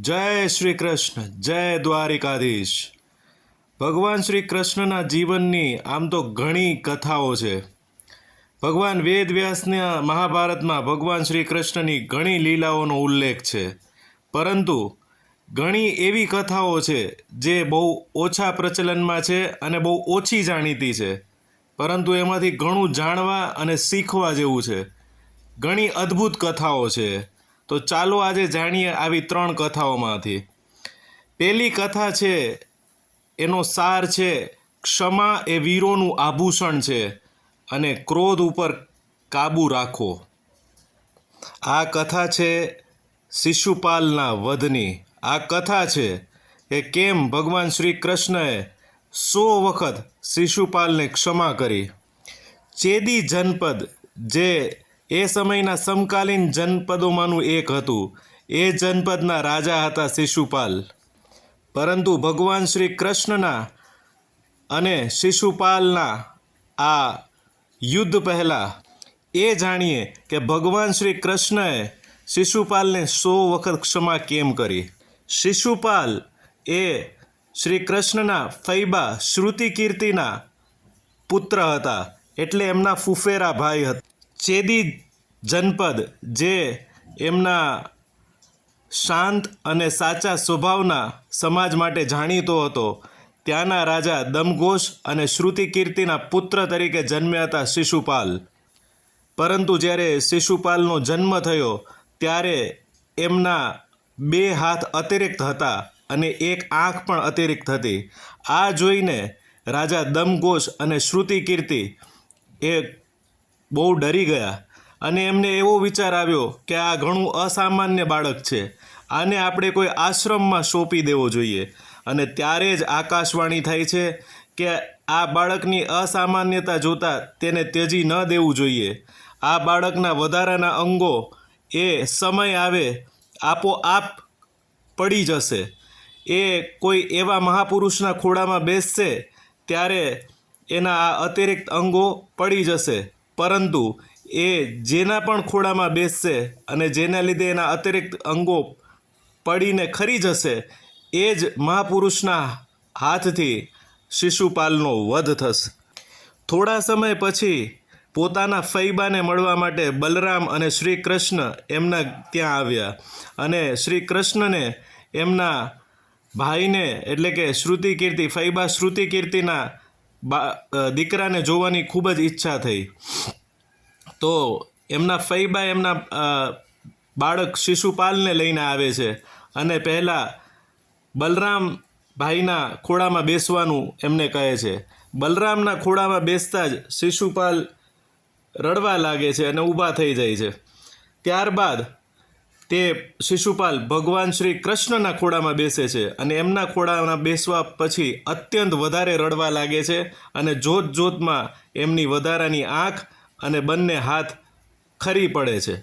જય શ્રી કૃષ્ણ, જય દ્વારિકાધીશ. ભગવાન શ્રી કૃષ્ણના જીવનની આમ તો ઘણી કથાઓ છે. ભગવાન વેદ વ્યાસના મહાભારતમાં ભગવાન શ્રી કૃષ્ણની ઘણી લીલાઓનો ઉલ્લેખ છે. પરંતુ ઘણી એવી કથાઓ છે જે બહુ ઓછા પ્રચલનમાં છે અને બહુ ઓછી જાણીતી છે. પરંતુ એમાંથી ઘણું જાણવા અને શીખવા જેવું છે. ઘણી અદ્ભુત કથાઓ છે. તો ચાલો આજે જાણીએ આવી ત્રણ કથાઓમાંથી. પહેલી કથા છે, એનો સાર છે, ક્ષમા એ વીરોનું આભૂષણ છે અને ક્રોધ ઉપર કાબૂ રાખો. આ કથા છે શિશુપાલના વધની. આ કથા છે કે કેમ ભગવાન શ્રી કૃષ્ણએ સો વખત શિશુપાલને ક્ષમા કરી. ચેદી જનપદ, જે એ સમયના સમકાલીન જનપદોમાંનું એક હતું. એ જનપદના રાજા હતા શિશુપાલ. પરંતુ ભગવાન શ્રી કૃષ્ણના અને શિશુપાલના આ યુદ્ધ પહેલાં એ જાણીએ કે ભગવાન શ્રી કૃષ્ણએ શિશુપાલને સો વખત ક્ષમા કેમ કરી? શિશુપાલ એ શ્રી કૃષ્ણના ફૈબા શ્રુતિ કીર્તિના પુત્ર હતા. એટલે એમના ફુફેરા ભાઈ હતા. ચેદી જનપદ જે એમના શાંત અને સાચા સ્વભાવના સમાજ માટે જાણીતો હતો. ત્યાંના રાજા દમઘોષ અને શ્રુતિ કીર્તિના પુત્ર તરીકે જન્મ્યા હતા શિશુપાલ. પરંતુ જ્યારે શિશુપાલનો જન્મ થયો, ત્યારે એમના બે હાથ અતિરિક્ત હતા અને એક આંખ પણ અતિરિક્ત હતી. આ જોઈને રાજા દમઘોષ અને શ્રુતિ કીર્તિ એ બહુ ડરી ગયા. અને એમને એવો વિચાર આવ્યો કે આ ઘણું અસામાન્ય બાળક છે. આને આપણે કોઈ આશ્રમમાં સોંપી દેવો જોઈએ. અને ત્યારે જ આકાશવાણી થાય છે કે આ બાળકની અસામાન્યતા જોતાં તેને ત્યજી ન દેવું જોઈએ. આ બાળકના વધારાના અંગો એ સમય આવે આપોઆપ પડી જશે. એ કોઈ એવા મહાપુરુષના ખોળામાં બેસશે ત્યારે એના આ અતિરિક્ત અંગો પડી જશે. પરંતુ એ જેના પણ ખોળામાં બેસશે અને જેના લીધે એના અતિરિક્ત અંગો પડીને ખરી જશે, એ જ મહાપુરુષના હાથથી શિશુપાલનો વધ થશે. થોડા સમય પછી પોતાના ફૈબાને મળવા માટે બલરામ અને શ્રી કૃષ્ણ એમના ત્યાં આવ્યા અને શ્રી કૃષ્ણને એમના ભાઈને એટલે કે શ્રુતિ કીર્તિ, ફૈબા શ્રુતિ કીર્તિના બા દીકરાને જોવાની ખૂબ જ ઈચ્છા થઈ. તો એમના ફૈબા એમના બાળક શિશુપાલને લઈને આવે છે અને પહેલાં બલરામ ભાઈના ખોળામાં બેસવાનું એમને કહે છે. બલરામના ખોળામાં બેસતા જ શિશુપાલ રડવા લાગે છે અને ઊભા થઈ જાય છે. ત્યારબાદ તે શિશુપાલ ભગવાન શ્રી કૃષ્ણના ખોળામાં બેસે છે અને એમના ખોળામાં બેસવા પછી અત્યંત વધારે રડવા લાગે છે અને જોત જોતમાં એમની વધારાની આંખ અને બંને હાથ ખરી પડે છે.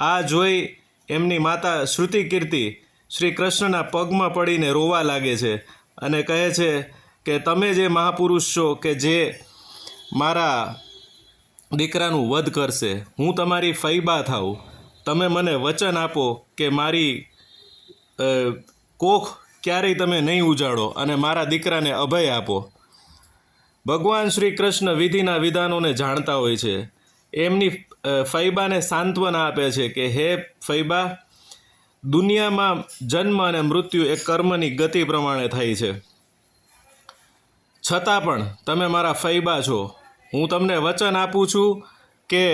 આ જોઈ એમની માતા શ્રુતિ કીર્તિ શ્રી કૃષ્ણના પગમાં પડીને રોવા લાગે છે અને કહે છે કે, તમે જે મહાપુરુષ છો કે જે મારા દીકરાનું વધ કરશે, હું તમારી ફૈબા થાઉં તમે મને વચન આપો કે મારી કોખ ક્યારેય તમે નહીં ઉજાડો અને મારા દીકરાને અભય આપો. ભગવાન શ્રી કૃષ્ણ વિધિના વિધાનોને જાણતા હોય છે. એમની ફૈબાને સાંત્વના આપે છે કે, હે ફૈબા, દુનિયામાં જન્મ અને મૃત્યુ એ કર્મની ગતિ પ્રમાણે થાય છે. છતાં પણ તમે મારા ફૈબા છો. હું તમને વચન આપું છું કે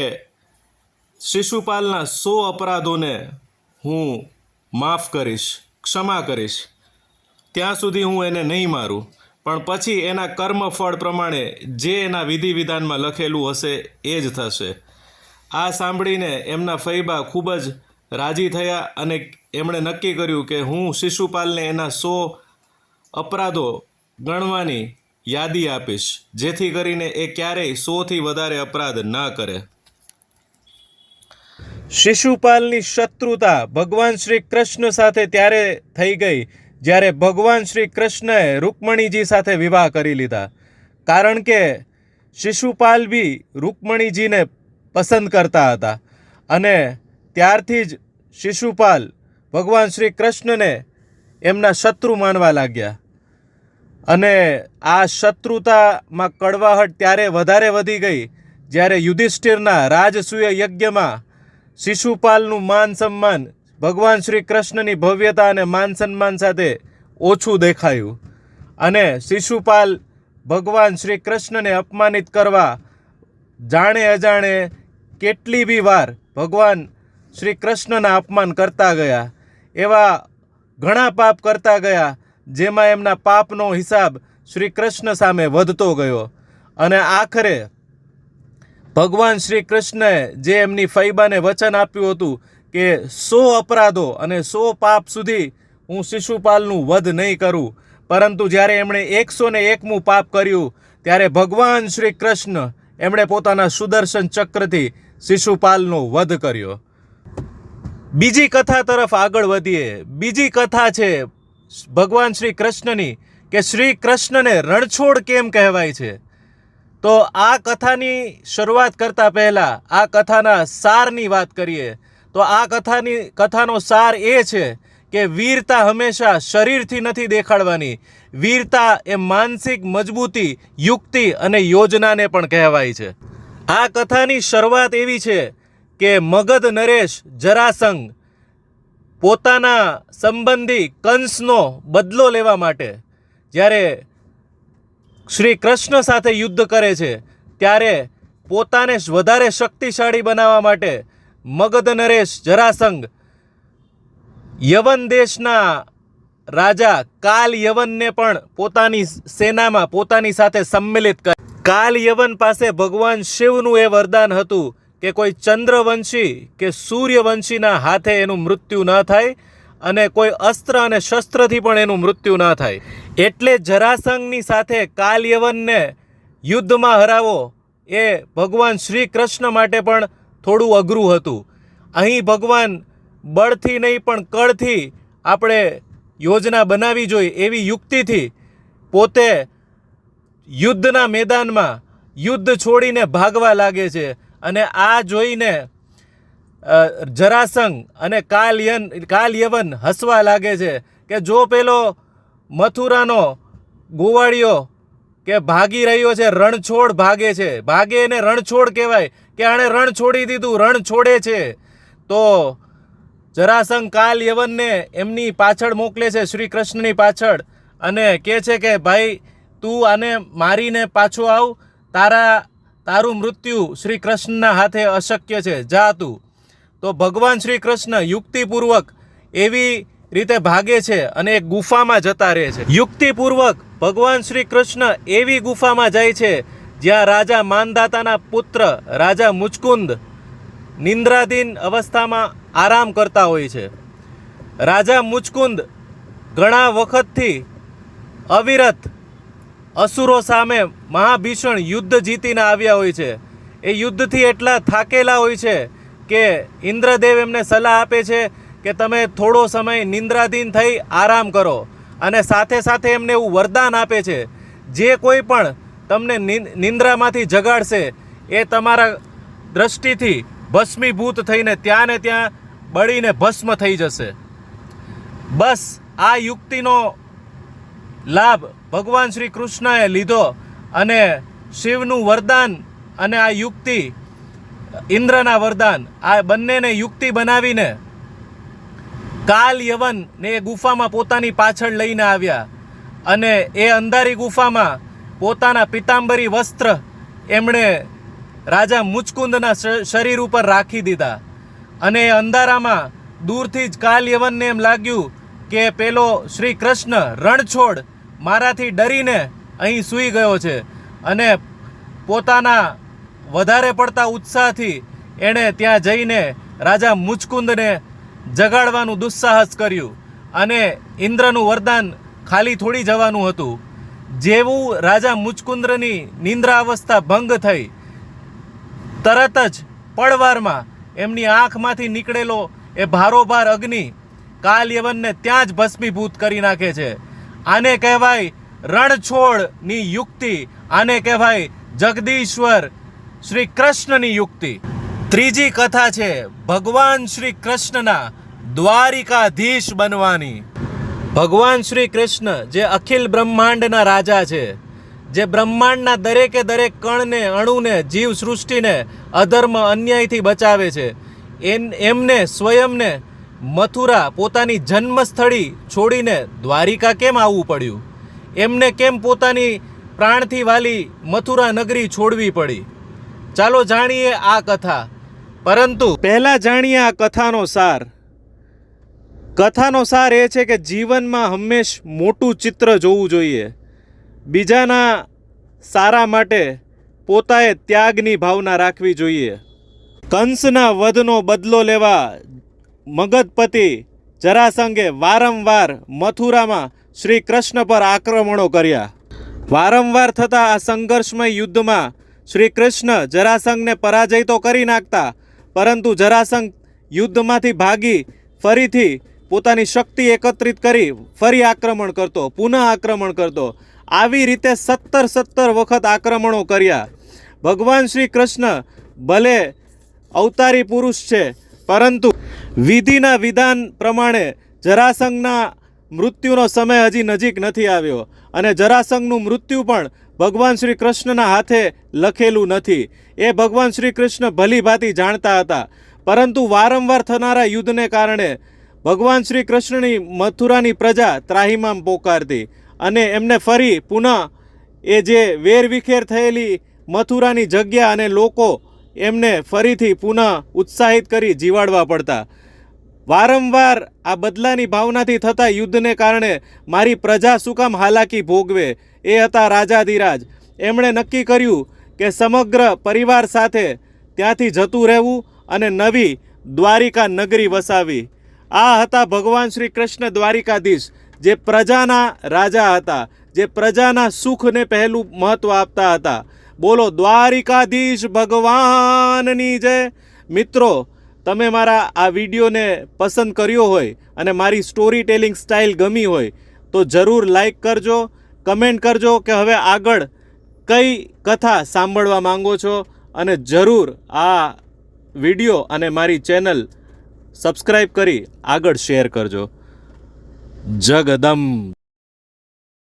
શિશુપાલના સો અપરાધોને હું માફ કરીશ, ક્ષમા કરીશ. ત્યાં સુધી હું એને નહીં મારું. પણ પછી એના કર્મફળ પ્રમાણે જે એના વિધિ વિધાનમાં લખેલું હશે એ જ થશે. આ સાંભળીને એમના ફૈબા ખૂબ જ રાજી થયા અને એમણે નક્કી કર્યું કે હું શિશુપાલને એના સો અપરાધો ગણવાની યાદી આપીશ, જેથી કરીને એ ક્યારેય સોથી વધારે અપરાધ ન કરે. શિશુપાલની શત્રુતા ભગવાન શ્રી કૃષ્ણ સાથે ત્યારે થઈ ગઈ, જ્યારે ભગવાન શ્રી કૃષ્ણએ રૂકમણીજી સાથે વિવાહ કરી લીધા. કારણ કે શિશુપાલ બી રૂકમણીજીને પસંદ કરતા હતા અને ત્યારથી જ શિશુપાલ ભગવાન શ્રી કૃષ્ણને એમના શત્રુ માનવા લાગ્યા. અને આ શત્રુતામાં કડવાહટ ત્યારે વધારે વધી ગઈ, જ્યારે યુધિષ્ઠિરના રાજસૂય યજ્ઞમાં શિશુપાલનું માન સન્માન, ભગવાન શ્રી કૃષ્ણની ભવ્યતા અને માન સન્માન સાથે ઓછું દેખાયું. અને શિશુપાલ ભગવાન શ્રી કૃષ્ણને અપમાનિત કરવા જાણે અજાણે કેટલી બી વાર ભગવાન શ્રી કૃષ્ણના અપમાન કરતા ગયા. એવા ઘણા પાપ કરતા ગયા, જેમાં એમના પાપનો હિસાબ શ્રી કૃષ્ણ સામે વધતો ગયો. અને આખરે ભગવાન શ્રી કૃષ્ણએ જે એમની ફૈબાને વચન આપ્યું હતું કે સો અપરાધો અને સો પાપ સુધી હું શિશુપાલનું વધ નહીં કરું, પરંતુ જ્યારે એમણે એકસો ને એકમું પાપ કર્યું, ત્યારે ભગવાન શ્રી કૃષ્ણ એમણે પોતાના સુદર્શન ચક્રથી શિશુપાલનો વધ કર્યો. બીજી કથા તરફ આગળ વધીએ. બીજી કથા છે ભગવાન શ્રી કૃષ્ણની કે શ્રી કૃષ્ણને રણછોડ કેમ કહેવાય છે? તો આ કથાની શરૂઆત કરતા પહેલા આ કથાના સારની વાત કરીએ. તો આ કથાની, કથાનો સાર એ છે કે વીરતા હંમેશા શરીરથી નથી દેખાડવાની. વીરતા એ માનસિક મજબૂતી, યુક્તિ અને યોજનાને પણ કહેવાય છે. આ કથાની શરૂઆત એવી છે કે મગધ નરેશ જરાસંઘ પોતાના સંબંધી કંસનો બદલો લેવા માટે, જ્યારે શ્રી કૃષ્ણ સાથે યુદ્ધ કરે છે, ત્યારે પોતાને વધારે શક્તિશાળી બનાવવા માટે મગધ નરેશ જરાસંઘ યવન દેશના રાજા કાલ યવનને પણ પોતાની સેનામાં પોતાની સાથે સંમિલિત કરે. કાલ યવન પાસે ભગવાન શિવનું એ વરદાન હતું કે કોઈ ચંદ્રવંશી કે સૂર્યવંશીના હાથે એનું મૃત્યુ ન થાય. અને કોઈ અસ્ત્ર અને શસ્ત્રથી પણ એનું મૃત્યુ ન થાય. એટલે જરાસંઘની સાથે કાલ યવનને યુદ્ધમાં હરાવો એ ભગવાન શ્રી કૃષ્ણ માટે પણ થોડું અઘરું હતું. અહીં ભગવાન બળથી નહીં પણ કળથી આપણે યોજના બનાવી જોઈએ એવી યુક્તિથી પોતે યુદ્ધના મેદાનમાં યુદ્ધ છોડીને ભાગવા લાગે છે. અને આ જોઈને જરાસંઘ અને કાલયન, કાલયવન હસવા લાગે છે કે જો પેલો મથુરાનો ગોવાળિયો કે ભાગી રહ્યો છે, રણછોડ ભાગે છે. ભાગે એને રણછોડ કહેવાય કે આણે રણ છોડી દીધું, રણ છોડે છે. તો જરાસંઘ કાલ યવનને એમની પાછળ મોકલે છે શ્રી કૃષ્ણની પાછળ અને કહે છે કે, ભાઈ, તું આને મારીને પાછો આવ. તારા, તારું મૃત્યુ શ્રી કૃષ્ણના હાથે અશક્ય છે. જા તું. તો ભગવાન શ્રી કૃષ્ણ યુક્તિપૂર્વક એવી રીતે ભાગે છે અને એક ગુફામાં જતા રહે છે. યુક્તિપૂર્વક ભગવાન શ્રી કૃષ્ણ એવી ગુફામાં જાય છે જ્યાં રાજા માનદાતાના પુત્ર, રાજા મુચકુંદ નિંદ્રાધીન અવસ્થામાં આરામ કરતા હોય છે. રાજા મુચકુંદ ઘણા વખતથી અવિરત અસુરો સામે મહાભીષણ યુદ્ધ જીતીને આવ્યા હોય છે. એ યુદ્ધથી એટલા થાકેલા હોય છે કે ઇન્દ્રદેવ એમને સલાહ આપે છે કે તમે થોડો સમય નિંદ્રાધીન થઈ આરામ કરો અને સાથે સાથે એમને એવું વરદાન આપે છે. જે કોઈ પણ તમને નિંદ્રામાંથી જગાડશે, એ તમારા દ્રષ્ટિથી ભસ્મીભૂત થઈને ત્યાં ને ત્યાં બળીને ભસ્મ થઈ જશે. બસ આ યુક્તિનો લાભ ભગવાન શ્રી કૃષ્ણએ લીધો અને શિવનું વરદાન અને આ યુક્તિ ઇન્દ્રના વરદાન, આ બંનેને યુક્તિ બનાવીને કાલ યવન ને એ ગુફામાં પોતાની પાછળ લઈને આવ્યા અને એ અંધારી ગુફામાં પોતાના પિતાંબરી વસ્ત્ર એમણે રાજા મુચકુંદના શરીર ઉપર રાખી દીધા. અને એ અંધારામાં દૂરથી જ કાલ યવનને એમ લાગ્યું કે પેલો શ્રી કૃષ્ણ રણછોડ મારાથી ડરીને અહીં સૂઈ ગયો છે અને પોતાના વધારે પડતા ઉત્સાહથી એણે ત્યાં જઈને રાજા મુચકુંદને જગાડવાનું દુસ્સાહસ કર્યું અને ઇન્દ્રનું વરદાન ખાલી થોડી જવાનું હતું. જેવું રાજા મુચકુંદ્રની નિંદ્રા અવસ્થા ભંગ થઈ, તરત જ પળવારમાં એમની આંખમાંથી નીકળેલો એ ભારોભાર અગ્નિ કાલયવનને ત્યાં જ ભસ્મીભૂત કરી નાખે છે. આને કહેવાય રણછોડની યુક્તિ, આને કહેવાય જગદીશ્વર શ્રી કૃષ્ણની યુક્તિ. ત્રીજી કથા છે, ભગવાન શ્રી કૃષ્ણના દ્વારિકાધીશ બનવાની. ભગવાન શ્રી કૃષ્ણ જે અખિલ બ્રહ્માંડના રાજા છે, જે બ્રહ્માંડના દરેકે દરેક કણને, અણુને જીવ સૃષ્ટિને અધર્મ અન્યાયથી બચાવે છે. એમ એમને સ્વયંને મથુરા પોતાની જન્મસ્થળી છોડીને દ્વારિકા કેમ આવવું પડ્યું? એમને કેમ પોતાની પ્રાણથી વાલી મથુરા નગરી છોડવી પડી? ચાલો જાણીએ આ કથા. પરંતુ પહેલા જાણીએ આ કથાનો સાર. કથાનો સાર એ છે કે જીવનમાં હંમેશ મોટું ચિત્ર જોવું જોઈએ. બીજાના સારા માટે પોતાએ ત્યાગની ભાવના રાખવી જોઈએ. કંસના વધનો બદલો લેવા મગધપતિ જરાસંઘે વારંવાર મથુરામાં શ્રી કૃષ્ણ પર આક્રમણો કર્યા. વારંવાર થતા આ સંઘર્ષમય યુદ્ધમાં શ્રી કૃષ્ણ જરાસંઘને પરાજય તો કરી નાખતા, પરંતુ જરાસંઘ યુદ્ધમાંથી ભાગી ફરીથી પોતાની શક્તિ એકત્રિત કરી ફરી આક્રમણ કરતો, પુનઃ આક્રમણ કરતો. આવી રીતે સત્તર સત્તર વખત આક્રમણો કર્યા. ભગવાન શ્રી કૃષ્ણ ભલે અવતારી પુરુષ છે, પરંતુ વિધિના વિધાન પ્રમાણે જરાસંઘના મૃત્યુનો સમય હજી નજીક નથી આવ્યો. અને જરાસંઘનું મૃત્યુ પણ ભગવાન શ્રી કૃષ્ણના હાથે લખેલું નથી. એ ભગવાન શ્રી કૃષ્ણ ભલી ભાંતિ જાણતા હતા. પરંતુ વારંવાર થનારા યુદ્ધને કારણે ભગવાન શ્રી કૃષ્ણની મથુરાની પ્રજા ત્રાહિમામ પોકારતી અને એમને ફરી પુનઃ એ જે વેરવિખેર થયેલી મથુરાની જગ્યા અને લોકો એમને ફરીથી પુનઃ ઉત્સાહિત કરી જીવાડવા પડતા. વારંવાર આ બદલાની ભાવનાથી થતા યુદ્ધને કારણે મારી પ્રજા શું કામ હાલાકી ભોગવે એ હતા રાજાધિરાજ. એમણે નક્કી કર્યું કે સમગ્ર પરિવાર સાથે ત્યાંથી જતું રહેવું અને નવી દ્વારિકા નગરી વસાવી. આ હતા ભગવાન શ્રી કૃષ્ણ દ્વારિકાધીશ, જે પ્રજાના રાજા હતા, જે પ્રજાના સુખને પહેલું મહત્વ આપતા હતા. બોલો, દ્વારિકાધીશ ભગવાનની જય. મિત્રો તમે મારા આ વિડીયોને પસંદ કર્યો હોય અને મારી સ્ટોરી ટેલિંગ સ્ટાઇલ ગમી હોય, તો જરૂર લાઈક કરજો કમેન્ટ કરજો કે હવે આગળ કઈ કથા સાંભળવા માંગો છો અને જરૂર આ વીડિયો અને મારી ચેનલ સબસ્ક્રાઈબ કરી આગળ શેર કરજો. જગદમ